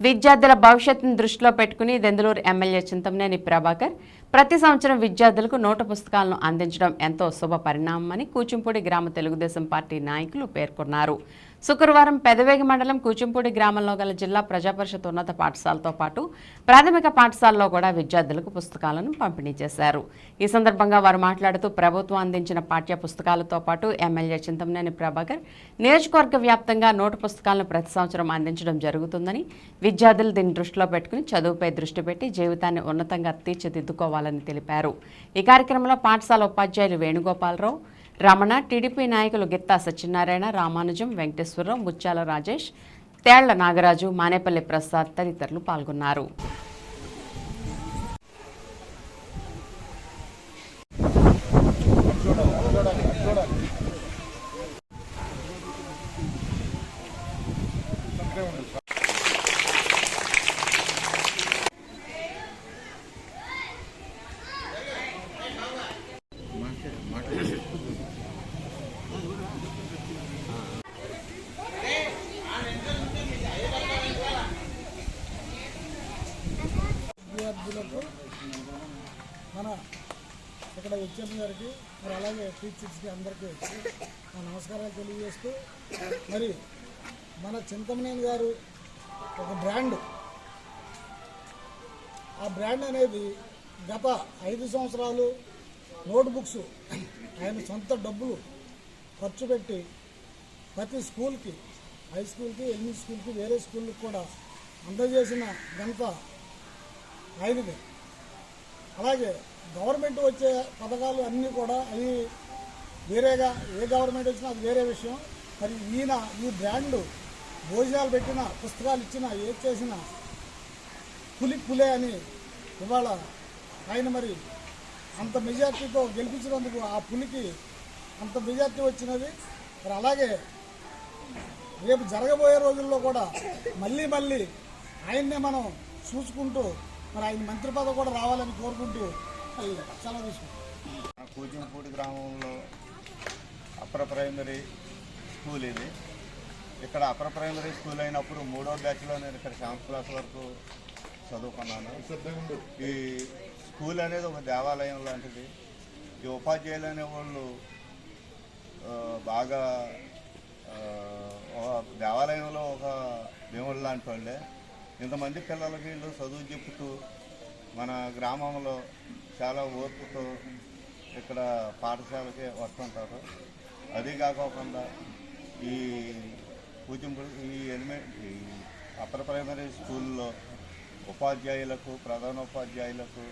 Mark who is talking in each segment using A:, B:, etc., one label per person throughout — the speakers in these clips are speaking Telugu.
A: విద్యార్థుల భవిష్యత్తును దృష్టిలో పెట్టుకుని దెందులూరు ఎమ్మెల్యే చింతమనేని ప్రభాకర్ ప్రతి సంవత్సరం విద్యార్థులకు నోటు పుస్తకాలను అందించడం ఎంతో శుభ పరిణామమని కూచింపూడి గ్రామ తెలుగుదేశం పార్టీ నాయకులు పేర్కొన్నారు. శుక్రవారం పెదవేగి మండలం కూచింపూడి గ్రామంలో గల జిల్లా ప్రజాపరిషత్ ఉన్నత పాఠశాలతో పాటు ప్రాథమిక పాఠశాలలో కూడా విద్యార్థులకు పుస్తకాలను పంపిణీ చేశారు. ఈ సందర్భంగా వారు మాట్లాడుతూ ప్రభుత్వం అందించిన పాఠ్య పుస్తకాలతో పాటు ఎమ్మెల్యే చింతమనేని ప్రభాకర్ నియోజకవర్గ వ్యాప్తంగా నోటు పుస్తకాలను ప్రతి సంవత్సరం అందించడం జరుగుతుందని విద్యార్థులు దీన్ని దృష్టిలో పెట్టుకుని చదువుపై దృష్టి పెట్టి జీవితాన్ని ఉన్నతంగా తీర్చిదిద్దుకోవాలని తెలిపారు. ఈ కార్యక్రమంలో పాఠశాల ఉపాధ్యాయులు వేణుగోపాలరావు రమణ టీడీపీ నాయకులు గిత్తా సత్యనారాయణ రామానుజం వెంకటేశ్వరరావు ముత్యాల రాజేష్ తేళ్ళ నాగరాజు మానేపల్లి ప్రసాద్ తదితరులు పాల్గొన్నారు
B: విద్యార్థులకు మన ఇక్కడ హెచ్ఎం గారికి మరి అలాగే టీచర్స్కి అందరికీ నా నమస్కారాలు తెలియజేస్తూ మరి మన చింతమనేని గారు ఒక బ్రాండ్. ఆ బ్రాండ్ అనేది గత ఐదు సంవత్సరాలు నోట్బుక్స్ ఆయన సొంత డబ్బులు ఖర్చు పెట్టి ప్రతి స్కూల్కి హై స్కూల్కి ఎల్మీ స్కూల్కి వేరే స్కూల్కి కూడా అందజేసిన ఘనత ఆయనది. అలాగే గవర్నమెంట్ వచ్చే పథకాలు అన్నీ కూడా అవి వేరేగా ఏ గవర్నమెంట్ వచ్చినా అది వేరే విషయం. మరి ఈయన ఈ బ్రాండ్ భోజనాలు పెట్టిన పుస్తకాలు ఇచ్చిన ఏది చేసినా పులి పులే అని ఇవాళ ఆయన మరి అంత మెజార్టీతో గెలిపించినందుకు ఆ పులికి అంత మెజార్టీ వచ్చినది. మరి అలాగే రేపు జరగబోయే రోజుల్లో కూడా మళ్ళీ మళ్ళీ ఆయన్నే మనం చూసుకుంటూ మరి ఆయన మంత్రి పదవి కూడా రావాలని కోరుకుంటూ చాలా సెలవు తీసుకుంటాం
C: కూచింపూడి గ్రామంలో అప్పర్ ప్రైమరీ స్కూల్ ఇది. ఇక్కడ అప్పర్ ప్రైమరీ స్కూల్ అయినప్పుడు మూడో బ్యాచ్లో నేను ఇక్కడ సెవెంత్ క్లాస్ వరకు చదువుకున్నాను. ఈ స్కూల్ అనేది ఒక దేవాలయం లాంటిది. ఈ ఉపాధ్యాయులు అనే వాళ్ళు బాగా ఒక దేవాలయంలో ఒక దేవుడు లాంటి వాళ్ళే. ఇంతమంది పిల్లలకి వీళ్ళు చదువు చెప్పుతూ మన గ్రామంలో చాలా ఓర్పుతో ఇక్కడ పాఠశాలకి వస్తుంటారు. అదే కాకోకుండా ఈ కూచింపూడి ఈ ఎలిమెంట్ ఈ అప్పర్ ప్రైమరీ స్కూల్లో ఉపాధ్యాయులకు ప్రధానోపాధ్యాయులకు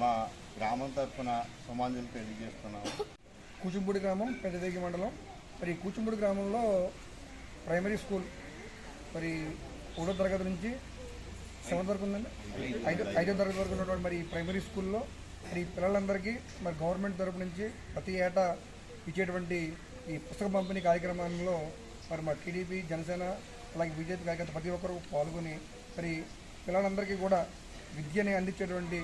C: మా గ్రామం తరఫున సమాజం తెలియజేస్తున్నాము
D: కూచింపూడి గ్రామం పెద్దదేగి మండలం. మరి కూచింపూడి గ్రామంలో ప్రైమరీ స్కూల్ మరి ఒకటో తరగతి నుంచి సెవెంత్ వరకు ఉందండి? ఐదో ఐదో తరగతి వరకు ఉన్నటువంటి మరి ప్రైమరీ స్కూల్లో మరి పిల్లలందరికీ మరి గవర్నమెంట్ తరపు నుంచి ప్రతి ఏటా ఇచ్చేటువంటి ఈ పుస్తక పంపిణీ కార్యక్రమంలో మరి మా టీడీపీ జనసేన అలాగే బీజేపీ కార్యకర్త ప్రతి ఒక్కరూ పాల్గొని మరి పిల్లలందరికీ కూడా విద్యని అందించేటువంటి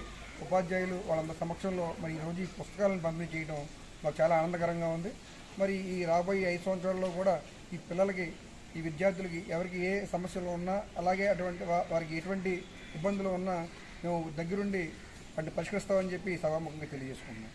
D: ఉపాధ్యాయులు వాళ్ళందరి సమక్షంలో మరి ఈరోజు ఈ పుస్తకాలను పంపిణీ చేయడం మాకు చాలా ఆనందకరంగా ఉంది. మరి ఈ రాబోయే ఐదు సంవత్సరాల్లో కూడా ఈ పిల్లలకి ఈ విద్యార్థులకి ఎవరికి ఏ సమస్యలు ఉన్నా అలాగే అటువంటి వారికి ఎటువంటి ఇబ్బందులు ఉన్నా మేము దగ్గరుండి వాటిని పరిష్కరిస్తామని చెప్పి సభాముఖంగా తెలియజేసుకున్నాం